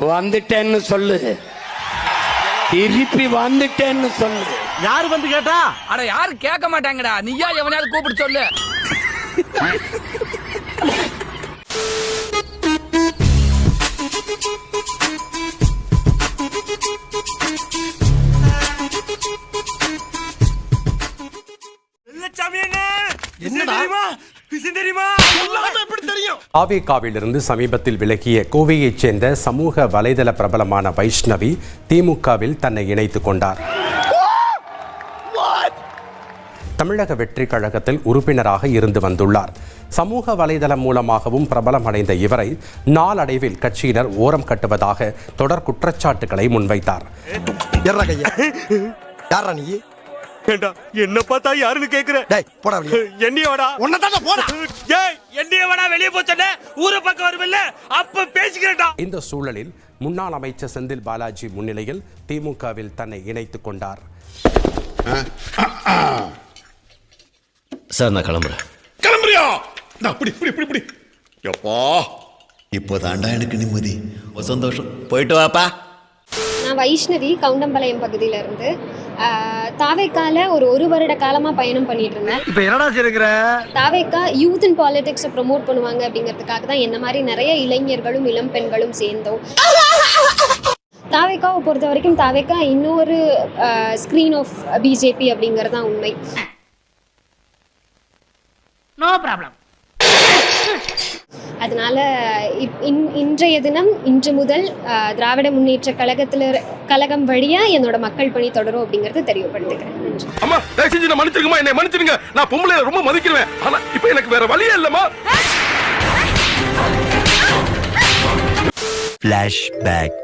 வந்துட்டேன்னு சொல்லு. திருப்பி வந்துட்டேன்னு சொல்லு. யாரு வந்து கேட்டா? அட யாரும் கேட்க மாட்டாங்கடா. நீயா எவனையாவது கூப்பிட்டு சொல்லு. என்னடா? ஆவேகாவிலிருந்து சமீபத்தில் விலகிய கோவையைச் சேர்ந்த சமூக வலைதள பிரபலமான வைஷ்ணவி திமுகவில் தன்னை இணைத்துக் கொண்டார். தமிழக வெற்றி கழகத்தில் உறுப்பினராக இருந்து வந்துள்ளார். சமூக வலைதளம் மூலமாகவும் பிரபலமடைந்த இவரை நாளடைவில் கட்சியினர் ஓரம் கட்டுவதாக தொடர் குற்றச்சாட்டுகளை முன்வைத்தார். ஏண்டா என்ன பார்த்தா யாருன்னு கேக்குற? டேய் போடா வெளியே. என்னையோடா உன்னதான் போடா. ஏய் என்னையவடா வெளிய போச்சனே ஊரு பக்கம் வருமில்ல. அப்ப பேசிக்கிறேன்டா. இந்த சூழலில் முன்னாள் அமைச்சர் செந்தில் பாலாஜி முன்னிலையில் திமுகவில் தன்னை இணைத்துக் கொண்டார். சார் நான் கிளம்புறேன். கிளம்புறியா? நான் இப்படி இப்படி இப்படி எப்பா? இப்போதாண்டா எனக்கு நிம்மதி. சந்தோஷம். போயிட்டு வாப்பா. நான் வைஷ்ணவி கவுண்டம்பாளையம் பகுதியில இருந்து தாவேக்கால ஒரு ஒரு வருட காலமா பயணம் பண்ணிட்டு இருந்தேன் இப்ப என்னடா தாவேக்கா யூத் அண்ட் பாலிடிக்ஸை ப்ரொமோட் பண்ணுவாங்க அப்படிங்கிறதுக்காக தான் என்ன மாதிரி நிறைய இளைஞர்களும் இளம் பெண்களும் சேர்ந்தோம். தாவேக்காவை பொறுத்த வரைக்கும் தாவேக்கா இன்னொரு ஸ்க்ரீன் ஆஃப் பிஜேபி அப்படிங்கிறது தான் உண்மை. அதனால இப்- இன்- இன்றைய தினம் இன்று முதல் திராவிட முன்னேற்ற கழகத்தில் கழகம் வழியா என்னோட மக்கள் பணி தொடரும் அப்படிங்கறது தெரியப்படுத்துகிறேன். அம்மா தயவு செஞ்சு என்னை மன்னிச்சிருங்க. நான் பொம்பளை ரொம்ப மதிக்கிறேன் ஆனா இப்போ எனக்கு வேற வழியே இல்லம்மா.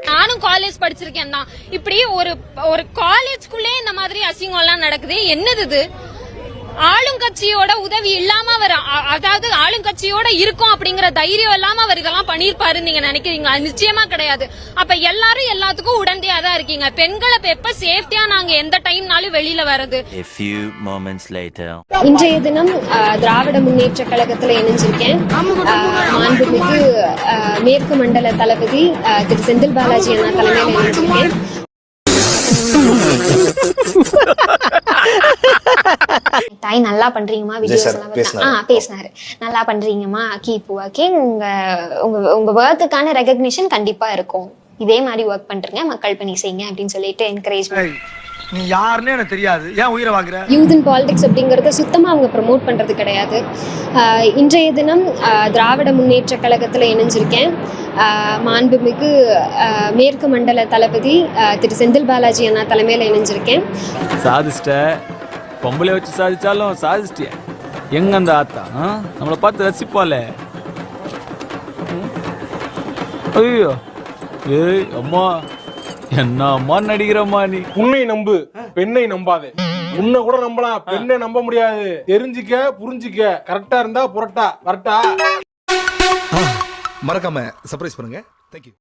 நானும் காலேஜ் படிச்சிருக்கேன் தான் இப்படி ஒரு ஒரு காலேஜ்குள்ளே இந்த மாதிரி அசிங்கம் எல்லாம் நடக்குது. என்னது இது? ஆளுங்கட்சியோட உதவி இல்லாம அவர் அதாவது ஆளுங்கட்சியோட இருக்கும் அப்படிங்கிற தைரியம் இல்லாம அவர் இதெல்லாம் பண்ணிருப்பாருன்னு நீங்க நினைக்கிறீங்க நிச்சயமா கிடையாது. அப்ப எல்லாரும் எல்லாத்துக்கும் உடந்தையா தான் இருக்கீங்க. பெண்களை இப்ப எப்ப சேஃப்டியா நாங்க எந்த டைம்னாலும் வெளியில வர்றது. இன்றைய தினம் திராவிட முன்னேற்ற கழகத்தில் இணைஞ்சிருக்கேன். மாண்புமிகு மேற்கு மண்டல தளபதி அஹ், திரு செந்தில் பாலாஜி அண்ணா தலைமையில் இணைஞ்சிருக்கேன். தாய் நல்லா பண்றீங்கம்மா வீடியோஸ் ஆ பேசினாரு. நல்லா பண்றீங்கம்மா கீப் ஒர்க்கிங் உங்க உங்க உங்க ஒர்க்குக்கான ரெகக்னிஷன் கண்டிப்பா இருக்கும். இதே மாதிரி ஒர்க் பண்றீங்க மக்கள் பணி செய்யுங்க அப்படின்னு சொல்லிட்டு என்கரேஜ் நீ யாருன்னு எனக்கு தெரியாது. ஏன் உயிரை வாங்குற? யூத் இன் பாலிடிக்ஸ் அப்படிங்கிறத சுத்தமாக அவங்க ப்ரமோட் பண்ணுறது கிடையாது. இன்றைய தினம் திராவிட முன்னேற்ற கழகத்தில் இணைஞ்சிருக்கேன். மாண்புமிகு மேற்கு மண்டல தளபதி திரு செந்தில் பாலாஜி அண்ணா தலைமையில் இணைஞ்சிருக்கேன். சாதிச்சிட்ட பொம்பளை வச்சு சாதிச்சாலும் சாதிச்சிட்டிய. எங்க அந்த ஆத்தா? நம்மளை பார்த்து ரசிப்பாளே. ம்? ஐயோ. ஏய் அம்மா. என்ன அம்மா நடிக்கிறம்மா நீ உன்னை நம்பு பெண்ணை நம்பாதே. உன்னை கூட நம்பலாம் பெண்ணை நம்ப முடியாது. தெரிஞ்சுக்க புரிஞ்சுக்க. கரெக்டா இருந்தா புரட்டா வரட்டா. மறக்காம சர்ப்ரைஸ் பண்ணுங்க. தேங்க்யூ